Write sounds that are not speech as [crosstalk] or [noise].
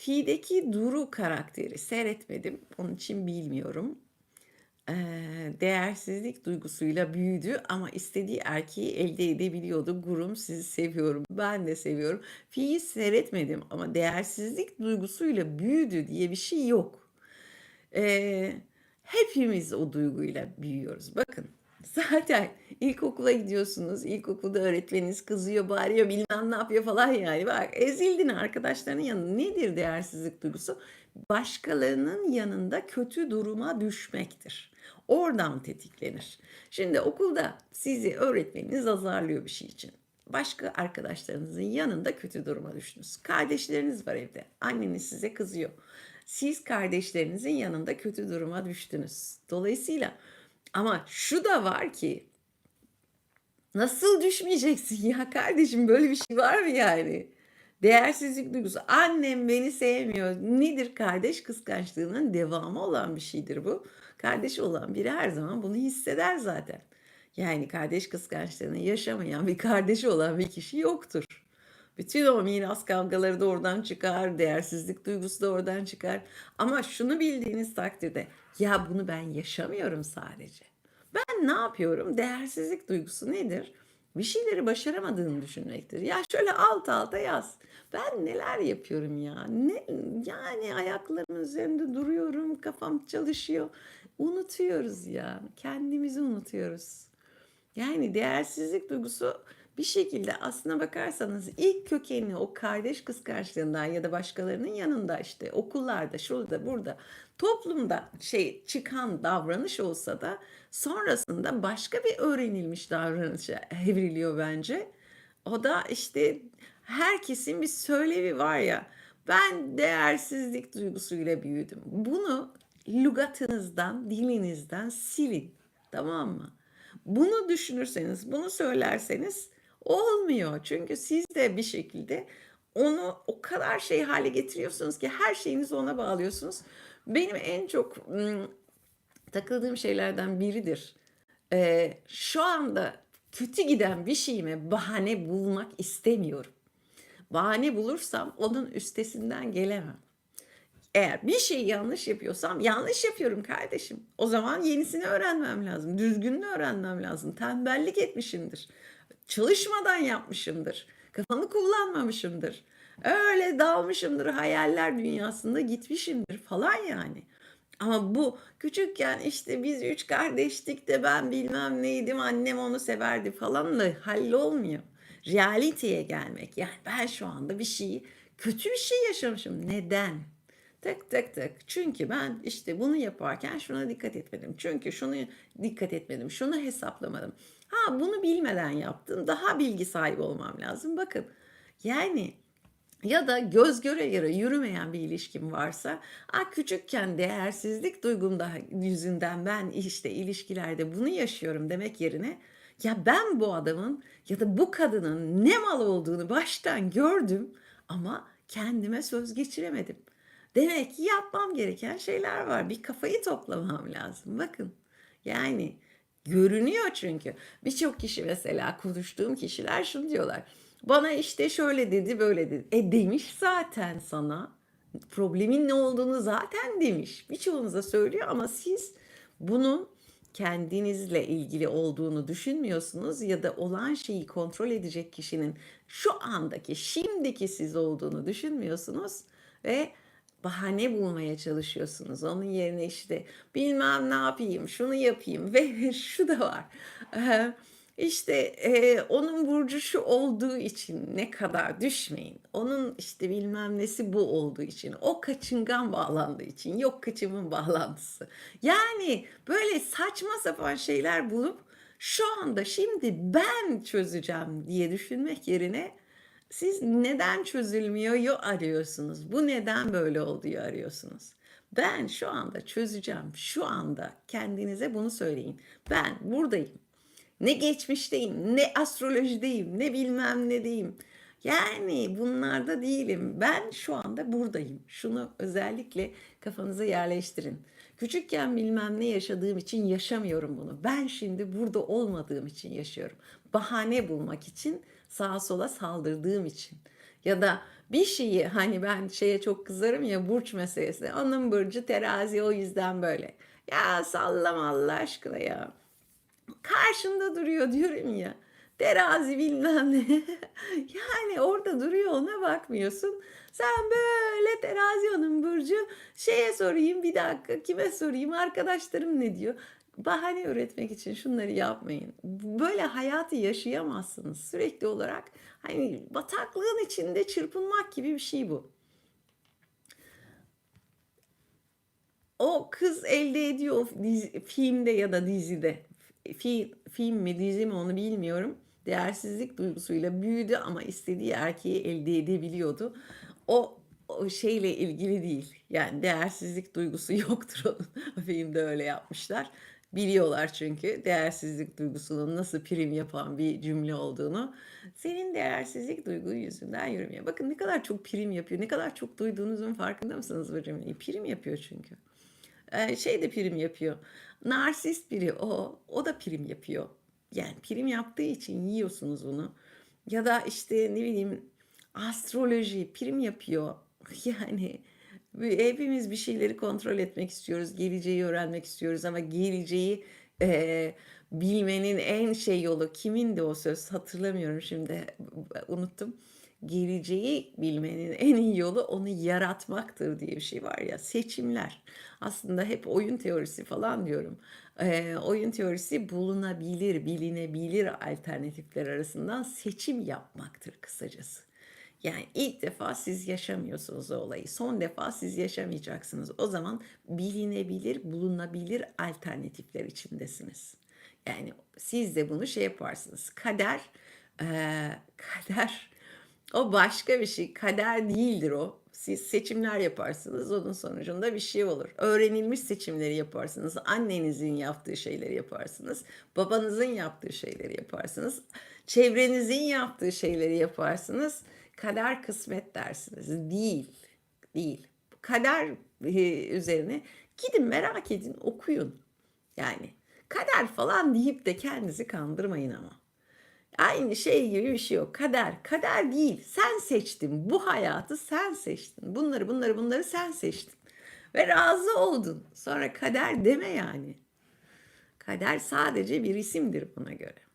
Fi'deki Duru karakteri seyretmedim. Onun için bilmiyorum. Eee, değersizlik duygusuyla büyüdü ama istediği erkeği elde edebiliyordu. Gurum sizi seviyorum. Ben de seviyorum. Fi'yi seyretmedim ama değersizlik duygusuyla büyüdü diye bir şey yok. Eee, hepimiz o duyguyla büyüyoruz. Bakın [laughs] zaten ilkokula gidiyorsunuz. İlkokulda öğretmeniniz kızıyor, bağırıyor, bilmem ne yapıyor falan yani. Bak ezildin arkadaşlarının yanında. Nedir değersizlik duygusu? Başkalarının yanında kötü duruma düşmektir. Oradan tetiklenir. Şimdi okulda sizi öğretmeniniz azarlıyor bir şey için. Başka arkadaşlarınızın yanında kötü duruma düştünüz. Kardeşleriniz var evde. Anneniz size kızıyor. Siz kardeşlerinizin yanında kötü duruma düştünüz. Dolayısıyla ama şu da var ki nasıl düşmeyeceksin ya kardeşim böyle bir şey var mı yani? Değersizlik duygusu. Annem beni sevmiyor. Nedir kardeş kıskançlığının devamı olan bir şeydir bu. Kardeş olan biri her zaman bunu hisseder zaten. Yani kardeş kıskançlığını yaşamayan bir kardeşi olan bir kişi yoktur. Bütün o miras kavgaları da oradan çıkar, değersizlik duygusu da oradan çıkar. Ama şunu bildiğiniz takdirde ya bunu ben yaşamıyorum sadece. Ben ne yapıyorum? Değersizlik duygusu nedir? Bir şeyleri başaramadığını düşünmektir. Ya şöyle alt alta yaz. Ben neler yapıyorum ya? Ne yani ayaklarımın üzerinde duruyorum, kafam çalışıyor. Unutuyoruz ya. Kendimizi unutuyoruz. Yani değersizlik duygusu bir şekilde aslına bakarsanız ilk kökenini o kardeş kıskançlığından ya da başkalarının yanında işte okullarda şurada burada toplumda şey çıkan davranış olsa da sonrasında başka bir öğrenilmiş davranışa evriliyor bence. O da işte herkesin bir söylevi var ya ben değersizlik duygusuyla büyüdüm. Bunu lügatınızdan, dilinizden silin. Tamam mı? Bunu düşünürseniz, bunu söylerseniz olmuyor. Çünkü siz de bir şekilde onu o kadar şey hale getiriyorsunuz ki her şeyinizi ona bağlıyorsunuz. Benim en çok ım, takıldığım şeylerden biridir. Ee, şu anda kötü giden bir şeyime bahane bulmak istemiyorum. Bahane bulursam onun üstesinden gelemem. Eğer bir şeyi yanlış yapıyorsam yanlış yapıyorum kardeşim. O zaman yenisini öğrenmem lazım. Düzgününü öğrenmem lazım. Tembellik etmişimdir. Çalışmadan yapmışımdır. Kafamı kullanmamışımdır. Öyle dalmışımdır hayaller dünyasında gitmişimdir falan yani. Ama bu küçükken işte biz üç kardeştik de ben bilmem neydim annem onu severdi falan da hallolmuyor. Realiteye gelmek yani ben şu anda bir şeyi kötü bir şey yaşamışım. Neden? Tık tık tık. Çünkü ben işte bunu yaparken şuna dikkat etmedim. Çünkü şunu dikkat etmedim. Şunu hesaplamadım. Ha bunu bilmeden yaptım. Daha bilgi sahibi olmam lazım. Bakın yani ya da göz göre göre yürümeyen bir ilişkim varsa a küçükken değersizlik duygumda yüzünden ben işte ilişkilerde bunu yaşıyorum demek yerine ya ben bu adamın ya da bu kadının ne mal olduğunu baştan gördüm ama kendime söz geçiremedim. Demek ki yapmam gereken şeyler var. Bir kafayı toplamam lazım. Bakın yani görünüyor çünkü. Birçok kişi mesela konuştuğum kişiler şunu diyorlar. Bana işte şöyle dedi böyle dedi. E demiş zaten sana. Problemin ne olduğunu zaten demiş. Birçoğunuza söylüyor ama siz bunun kendinizle ilgili olduğunu düşünmüyorsunuz ya da olan şeyi kontrol edecek kişinin şu andaki, şimdiki siz olduğunu düşünmüyorsunuz ve bahane bulmaya çalışıyorsunuz. Onun yerine işte bilmem ne yapayım, şunu yapayım [laughs] ve şu da var. Ee, işte e, onun burcu şu olduğu için ne kadar düşmeyin. Onun işte bilmem nesi bu olduğu için. O kaçıngan bağlandığı için. Yok kaçımın bağlantısı. Yani böyle saçma sapan şeyler bulup şu anda şimdi ben çözeceğim diye düşünmek yerine siz neden çözülmüyor yo arıyorsunuz. Bu neden böyle oluyor arıyorsunuz. Ben şu anda çözeceğim. Şu anda kendinize bunu söyleyin. Ben buradayım. Ne geçmişteyim, ne astrolojideyim, ne bilmem ne diyeyim. Yani bunlarda değilim. Ben şu anda buradayım. Şunu özellikle kafanıza yerleştirin. Küçükken bilmem ne yaşadığım için yaşamıyorum bunu. Ben şimdi burada olmadığım için yaşıyorum. Bahane bulmak için sağa sola saldırdığım için. Ya da bir şeyi hani ben şeye çok kızarım ya burç meselesine. Onun burcu terazi o yüzden böyle. Ya sallama Allah aşkına ya. Karşında duruyor diyorum ya. Terazi bilmem ne. [laughs] Yani orada duruyor ona bakmıyorsun. Sen böyle terazi onun burcu. Şeye sorayım bir dakika kime sorayım arkadaşlarım ne diyor. Bahane üretmek için şunları yapmayın. Böyle hayatı yaşayamazsınız. Sürekli olarak hani bataklığın içinde çırpınmak gibi bir şey bu. O kız elde ediyor dizi- filmde ya da dizide. Fi, film mi dizi mi onu bilmiyorum. Değersizlik duygusuyla büyüdü ama istediği erkeği elde edebiliyordu. O, o şeyle ilgili değil. Yani değersizlik duygusu [laughs] yoktur onun. Filmde öyle yapmışlar. Biliyorlar çünkü değersizlik duygusunun nasıl prim yapan bir cümle olduğunu. Senin değersizlik duygu yüzünden yürümüyor. Bakın ne kadar çok prim yapıyor. Ne kadar çok duyduğunuzun farkında mısınız bu cümleyi? Prim yapıyor çünkü. Ee, şey de prim yapıyor. Narsist biri o. O da prim yapıyor. Yani prim yaptığı için yiyorsunuz bunu. Ya da işte ne bileyim astroloji prim yapıyor. [laughs] Yani hepimiz bir şeyleri kontrol etmek istiyoruz. Geleceği öğrenmek istiyoruz ama geleceği eee, bilmenin en şey yolu kimindi o söz hatırlamıyorum şimdi unuttum. Geleceği bilmenin en iyi yolu onu yaratmaktır diye bir şey var ya seçimler. Aslında hep oyun teorisi falan diyorum. Eee, oyun teorisi bulunabilir, bilinebilir alternatifler arasından seçim yapmaktır kısacası. Yani ilk defa siz yaşamıyorsunuz o olayı. Son defa siz yaşamayacaksınız. O zaman bilinebilir, bulunabilir alternatifler içindesiniz. Yani siz de bunu şey yaparsınız. Kader, eee, kader o başka bir şey. Kader değildir o. Siz seçimler yaparsınız. Onun sonucunda bir şey olur. Öğrenilmiş seçimleri yaparsınız. Annenizin yaptığı şeyleri yaparsınız. Babanızın yaptığı şeyleri yaparsınız. Çevrenizin yaptığı şeyleri yaparsınız. Kader kısmet dersiniz. Değil. Değil. Kader e, üzerine gidin merak edin okuyun. Yani kader falan deyip de kendinizi kandırmayın ama. Aynı şey gibi bir şey yok. Kader, kader değil. Sen seçtin. Bu hayatı sen seçtin. Bunları, bunları, bunları sen seçtin. Ve razı oldun. Sonra kader deme yani. Kader sadece bir isimdir buna göre.